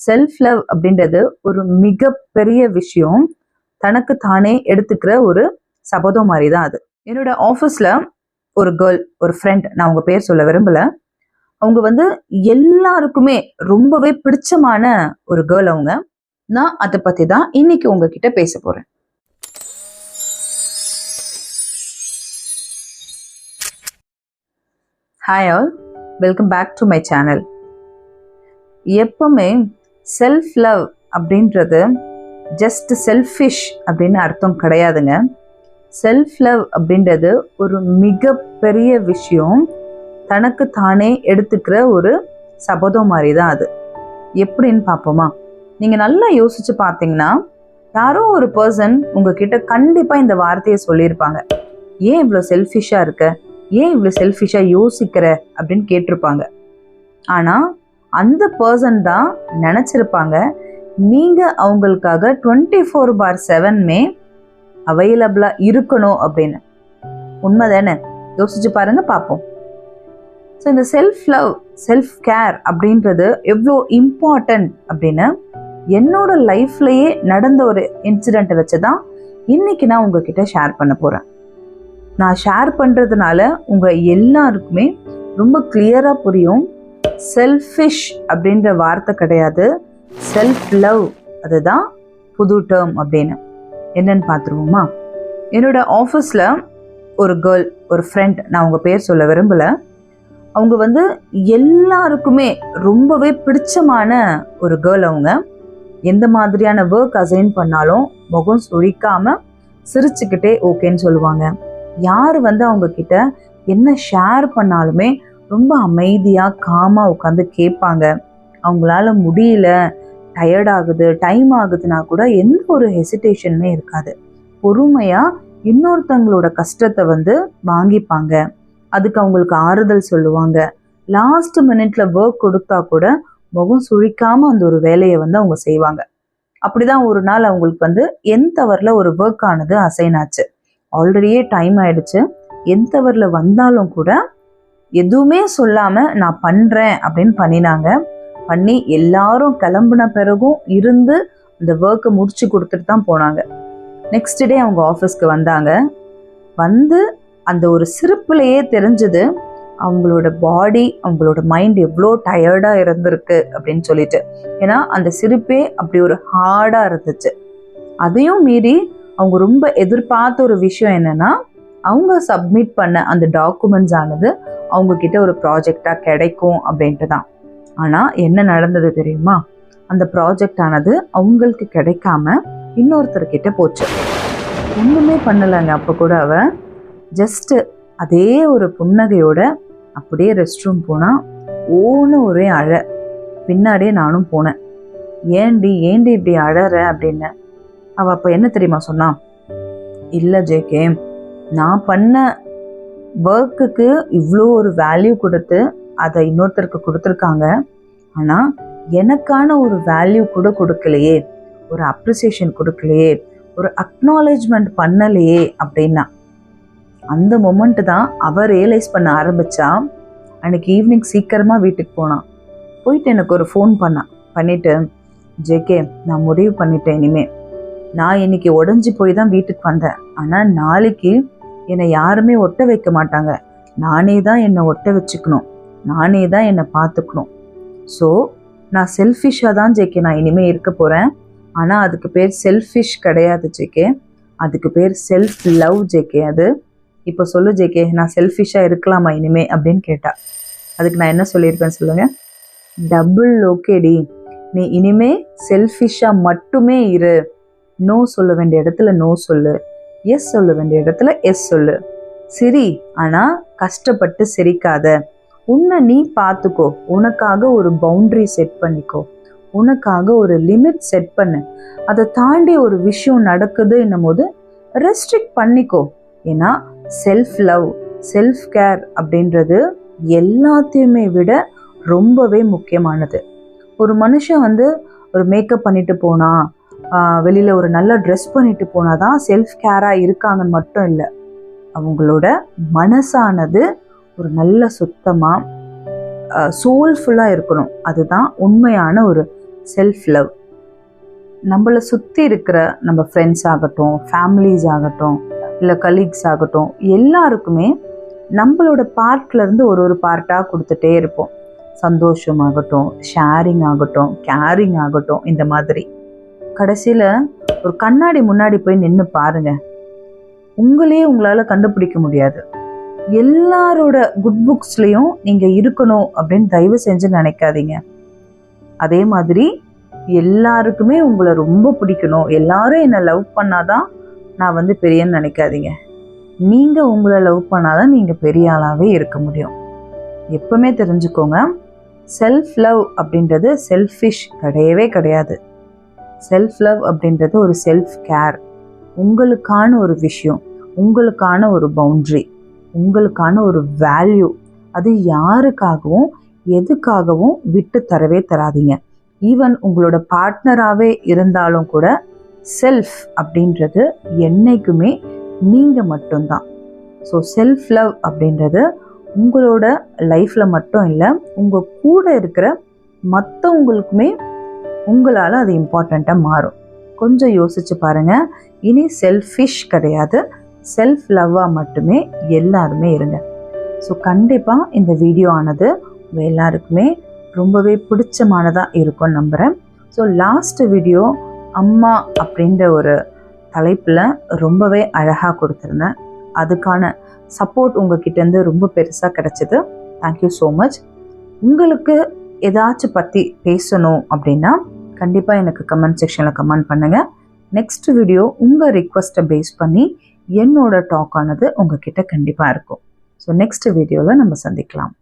Self love அப்படின்றது ஒரு மிகப்பெரிய விஷயம். தனக்கு தானே எடுத்துக்கிற ஒரு சபதம் மாதிரி தான் அது. என்னோட ஆஃபீஸில் ஒரு கேர்ள் ஒரு ஃப்ரெண்ட் நான் அவங்க பேர் சொல்ல விரும்பல. அவங்க வந்து எல்லாருக்குமே ரொம்பவே பிடிச்சமான ஒரு கேர்ள் அவங்க. நான் அதை பற்றி தான் இன்னைக்கு உங்ககிட்ட பேச போகிறேன் hi all welcome back to my channel எப்பவுமே செல்ஃப் லவ் அப்படின்றது ஜஸ்ட் செல்ஃபிஷ் அப்படின்னு அர்த்தம் கிடையாதுங்க. செல்ஃப் லவ் அப்படின்றது ஒரு மிகப்பெரிய விஷயம். தனக்கு தானே எடுத்துக்கிற ஒரு சபதம் மாதிரி தான் அது. எப்படின்னு பார்ப்போமா? நீங்கள் நல்லா யோசிச்சு பார்த்தீங்கன்னா யாரோ ஒரு பர்சன் உங்ககிட்ட கண்டிப்பாக இந்த வார்த்தையை சொல்லியிருப்பாங்க. ஏன் இவ்வளோ செல்ஃபிஷாக இருக்க? ஏன் இவ்வளோ செல்ஃபிஷாக யோசிக்கிற? அப்படின்னு கேட்டிருப்பாங்க. ஆனால் அந்த பர்சன் தான் நினச்சிருப்பாங்க. நீங்கள் அவங்களுக்காக டுவெண்ட்டி ஃபோர் பார் செவன்மே அவைலபிளாக இருக்கணும் அப்படின்னு. உண்மை தானே யோசிச்சு பாருங்க பார்ப்போம். ஸோ இந்த செல்ஃப் லவ் செல்ஃப் கேர் அப்படின்றது எவ்வளோ இம்பார்ட்டன்ட் அப்படின்னு என்னோட லைஃப்லையே நடந்த ஒரு இன்சிடெண்ட்டை வச்சு தான் இன்றைக்கி நான் உங்ககிட்ட ஷேர் பண்ண போகிறேன் நான் ஷேர் பண்ணுறதுனால உங்கள் எல்லாருக்குமே ரொம்ப கிளியராக புரியும். செல்ஃபிஷ் அப்படின்ற வார்த்தை கிடையாது. செல்ஃப் லவ் அதுதான் புது டேர்ம் அப்படின்னு. என்னன்னு பார்த்துருவோமா? என்னோட ஆஃபீஸில் ஒரு கேர்ள் ஒரு ஃப்ரெண்ட் நான் அவங்க பேர் சொல்ல விரும்பலை. அவங்க வந்து எல்லாருக்குமே ரொம்பவே பிடிச்சமான ஒரு கேர்ள் அவங்க. எந்த மாதிரியான ஒர்க் அசைன் பண்ணாலும் முகம் சுழிக்காமல் சிரிச்சுக்கிட்டே ஓகேன்னு சொல்லுவாங்க. யார் வந்து அவங்க கிட்ட என்ன ஷேர் பண்ணாலுமே ரொம்ப அமைதியாக காமாக உட்காந்து கேட்பாங்க. அவங்களால முடியல டயர்ட் ஆகுது டைம் ஆகுதுன்னா கூட எந்த ஒரு ஹெசிடேஷனுமே இருக்காது. பொறுமையாக இன்னொருத்தங்களோட கஷ்டத்தை வந்து வாங்கிப்பாங்க. அதுக்கு அவங்களுக்கு ஆறுதல் சொல்லுவாங்க. லாஸ்ட் மினிட்ல ஒர்க் கொடுத்தா கூட முகம் சுழிக்காம அந்த ஒரு வேலையை வந்து அவங்க செய்வாங்க. அப்படிதான் ஒரு நாள் அவங்களுக்கு வந்து என் தவறில் ஒரு ஒர்க் ஆனது அசைன் ஆச்சு ஆல்ரெடியே டைம் ஆயிடுச்சு. என் தவறில் வந்தாலும் கூட எதுவுமே சொல்லாம நான் பண்றேன் அப்படின்னு பண்ணினாங்க. பண்ணி எல்லாரும் கிளம்புன பிறகும் இருந்து அந்த ஒர்க்கை முடிச்சு கொடுத்துட்டு தான் போனாங்க. நெக்ஸ்ட் டே அவங்க ஆஃபீஸ்க்கு வந்தாங்க. வந்து அந்த ஒரு சிரிப்புலையே தெரிஞ்சது அவங்களோட பாடி அவங்களோட மைண்ட் எவ்வளோ டயர்டாக இருந்திருக்கு அப்படின்னு சொல்லிட்டு. ஏன்னா அந்த சிரிப்பே அப்படி ஒரு ஹார்டாக இருந்துச்சு. அதையும் மீறி அவங்க ரொம்ப எதிர்பார்த்த ஒரு விஷயம் என்னன்னா அவங்க சப்மிட் பண்ண அந்த டாக்குமெண்ட்ஸ் ஆனது அவங்க கிட்ட ஒரு ப்ராஜெக்டாக கிடைக்கும் அப்படின்ட்டு தான் ஆனால் என்ன நடந்தது தெரியுமா? அந்த ப்ராஜெக்ட் ஆனது அவங்களுக்கு கிடைக்காம இன்னொருத்தர்கிட்ட போச்சு. ஒன்றுமே பண்ணலைங்க அப்போ கூட அவ. ஜஸ்ட்டு அதே ஒரு புன்னகையோட அப்படியே ரெஸ்ட் ரூம் போனால் ஓன்னு ஒரே அழ. பின்னாடியே நானும் போனேன். ஏண்டி ஏண்டி இப்படி அழற அப்படின்னு. அவள் அப்போ என்ன தெரியுமா சொன்னான் இல்லை ஜேகே நான் பண்ண ஒர்க்குக்கு இவ்வளோ ஒரு வேல்யூ கொடுத்து அதை இன்னொருத்தருக்கு கொடுத்துருக்காங்க. ஆனால் எனக்கான ஒரு வேல்யூ கூட கொடுக்கலையே. ஒரு அப்ரிசியேஷன் கொடுக்கலையே. ஒரு அக்னாலேஜ்மெண்ட் பண்ணலையே அப்படின்னா அந்த மொமெண்ட் தான் அவள் ரியலைஸ் பண்ண ஆரம்பிச்சா அன்னைக்கு ஈவினிங் சீக்கிரமாக வீட்டுக்கு போனான் போயிட்டு எனக்கு ஒரு ஃபோன் பண்ணான் பண்ணிவிட்டு ஜேகே நான் முடிவு பண்ணிட்டேன் இனிமேல் நான் இன்னைக்கு உடஞ்சி போய் தான் வீட்டுக்கு வந்தேன். ஆனால் நாளைக்கு என்னை யாருமே ஒட்ட வைக்க மாட்டாங்க. நானே தான் என்னை ஒட்ட வச்சுக்கணும். நானே தான் என்னை பார்த்துக்கணும். ஸோ நான் செல்ஃபிஷாக தான் ஜேகே நான் இனிமேல் இருக்க போகிறேன் ஆனால் அதுக்கு பேர் செல்ஃபிஷ் கிடையாது ஜேகே அதுக்கு பேர் செல்ஃப் லவ் ஜேகே அது. இப்போ சொல்லு ஜேகே நான் செல்ஃபிஷாக இருக்கலாமா இனிமே அப்படின்னு கேட்டா. அதுக்கு நான் என்ன சொல்லியிருப்பேன் சொல்லுங்கள் டபுள் ஓகேடி நீ இனிமே செல்ஃபிஷாக மட்டுமே இரு. நோ சொல்ல வேண்டிய இடத்துல நோ சொல்லு. எஸ் சொல்ல வேண்டிய இடத்துல எஸ் சொல்லு. சிரி ஆனால் கஷ்டப்பட்டு சிரிக்காத. உன்னை நீ பார்த்துக்கோ உனக்காக ஒரு பவுண்ட்ரி செட் பண்ணிக்கோ. உனக்காக ஒரு லிமிட் செட் பண்ணு. அதை தாண்டி ஒரு விஷயம் நடக்குது என்னும் போது ரெஸ்ட்ரிக்ட் பண்ணிக்கோ. ஏன்னா செல்ஃப் லவ் செல்ஃப் கேர் அப்படின்றது எல்லாத்தையுமே விட ரொம்பவே முக்கியமானது. ஒரு மனுஷன் வந்து ஒரு மேக்கப் பண்ணிட்டு போனா வெளியில் ஒரு நல்ல ட்ரெஸ் பண்ணிட்டு போனாதான் செல்ஃப் கேராக இருக்காங்கன்னு மட்டும் இல்லை. அவங்களோட மனசானது ஒரு நல்ல சுத்தமாக சோல்ஃபுல்லாக இருக்கணும். அதுதான் உண்மையான ஒரு செல்ஃப் லவ் நம்மளை சுற்றி இருக்கிற நம்ம ஃப்ரெண்ட்ஸ் ஆகட்டும் ஃபேமிலிஸ் ஆகட்டும் இல்லை கலீக்ஸ் ஆகட்டும் எல்லாருக்குமே நம்மளோட பார்ட்லேருந்து ஒரு ஒரு பார்ட்டாக கொடுத்துட்டே இருப்போம். சந்தோஷம் ஆகட்டும் ஷேரிங் ஆகட்டும் கேரிங் ஆகட்டும் இந்த மாதிரி. கடைசியில் ஒரு கண்ணாடி முன்னாடி போய் நின்று பாருங்க. உங்களே உங்களால் கண்டுபிடிக்க முடியாது. எல்லாரோட குட் புக்ஸ்லேயும் நீங்கள் இருக்கணும் அப்படின்னு தயவு செஞ்சு நினைக்காதீங்க. அதே மாதிரி எல்லாருக்குமே உங்களை ரொம்ப பிடிக்கணும். எல்லாரும் என்னை லவ் பண்ணாதான் நான் வந்து பெரியன்னு நினைக்காதீங்க. நீங்கள் உங்களை லவ் பண்ணாதான் நீங்கள் பெரிய ஆளாகவே இருக்க முடியும். எப்பவுமே தெரிஞ்சுக்கோங்க. செல்ஃப் லவ் அப்படின்றது செல்ஃபிஷ் கிடையவே கிடையாது. செல்ஃப் லவ் அப்படின்றது ஒரு செல்ஃப் கேர் உங்களுக்கான ஒரு விஷயம் உங்களுக்கான ஒரு பவுண்ட்ரி உங்களுக்கான ஒரு வேல்யூ அது யாருக்காகவும் எதுக்காகவும் விட்டு தரவே தராதீங்க. ஈவன் உங்களோட பார்ட்னராகவே இருந்தாலும் கூட செல்ஃப் அப்படின்றது என்னைக்குமே நீங்கள் மட்டும்தான். ஸோ செல்ஃப் லவ் அப்படின்றது உங்களோட லைஃப்பில் மட்டும் இல்லை உங்கள் கூட இருக்கிற மற்றவங்களுக்குமே உங்களால் அது இம்பார்ட்டண்ட்டாக மாறும். கொஞ்சம் யோசிச்சு பாருங்கள் இனி செல்ஃபிஷ் கிடையாது. செல்ஃப் லவ்வாக மட்டுமே எல்லாருமே இருங்க. ஸோ கண்டிப்பாக இந்த வீடியோ ஆனது உங்கள் எல்லாருக்குமே ரொம்பவே பிடிச்சமானதாக இருக்கும்னு நம்புகிறேன் ஸோ லாஸ்ட் வீடியோ அம்மா அப்படின்ற ஒரு தலைப்பில் ரொம்பவே அழகாக கொடுத்துருந்தேன். அதுக்கான சப்போர்ட் உங்ககிட்டேருந்து ரொம்ப பெருசாக கிடச்சிது. தேங்க்யூ ஸோ மச் உங்களுக்கு ஏதாச்சும் பற்றி பேசணும் அப்படின்னா கண்டிப்பாக எனக்கு கமெண்ட் செக்ஷனில் கமெண்ட் பண்ணுங்கள் நெக்ஸ்ட் வீடியோ உங்கள் ரிக்வஸ்ட்டை பேஸ் பண்ணி என்னோட டாக் ஆனது உங்ககிட்ட கண்டிப்பாக இருக்கும். ஸோ நெக்ஸ்ட் வீடியோவில் நம்ம சந்திக்கலாம்.